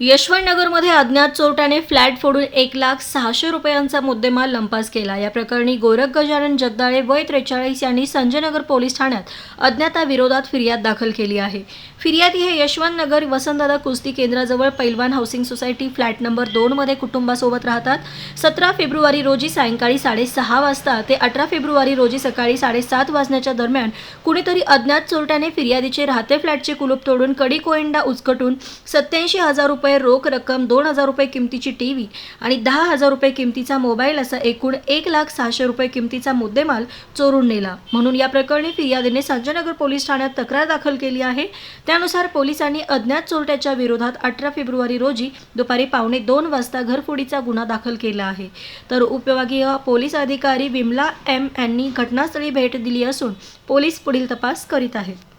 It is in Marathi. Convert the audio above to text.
यशवंतनगरमध्ये अज्ञात चोरट्याने फ्लॅट फोडून एक लाख सहाशे रुपयांचा मुद्देमाल लंपास केला. या प्रकरणी गोरख गजानन जगदाळे वय त्रेचाळीस यांनी संजयनगर पोलीस ठाण्यात अज्ञाताविरोधात फिर्याद दाखल केली आहे. फिर्यादी हे यशवंतनगर वसंतदादा कुस्ती केंद्राजवळ पैलवान हाऊसिंग सोसायटी फ्लॅट नंबर दोनमध्ये कुटुंबासोबत राहतात. सतरा फेब्रुवारी रोजी सायंकाळी साडेसहा वाजता ते अठरा फेब्रुवारी रोजी सकाळी साडेसात वाजण्याच्या दरम्यान कुणीतरी अज्ञात चोरट्याने फिर्यादीचे राहते फ्लॅटचे कुलूप तोडून कडी कोयंडा उचकटून सत्याऐंशी हजार रुपये रुपये रोख रक्कम दोन हजार रुपये किमतीची टी व्ही आणि दहा हजार रुपये किमतीचा मोबाईल असा एकूण एक लाख सहाशे रुपये किमतीचा मुद्देमाल चोरून नेला. म्हणून या प्रकरणी फिर्यादीने संजयनगर पोलीस ठाण्यात तक्रार दाखल केली आहे. त्यानुसार पोलिसांनी अज्ञात चोरट्याच्या विरोधात अठरा फेब्रुवारी रोजी दुपारी पावणे दोन वाजता घरफोडीचा गुन्हा दाखल केला आहे. तर उपविभागीय पोलीस अधिकारी विमला एम यांनी घटनास्थळी भेट दिली असून पोलीस पुढील तपास करीत आहेत.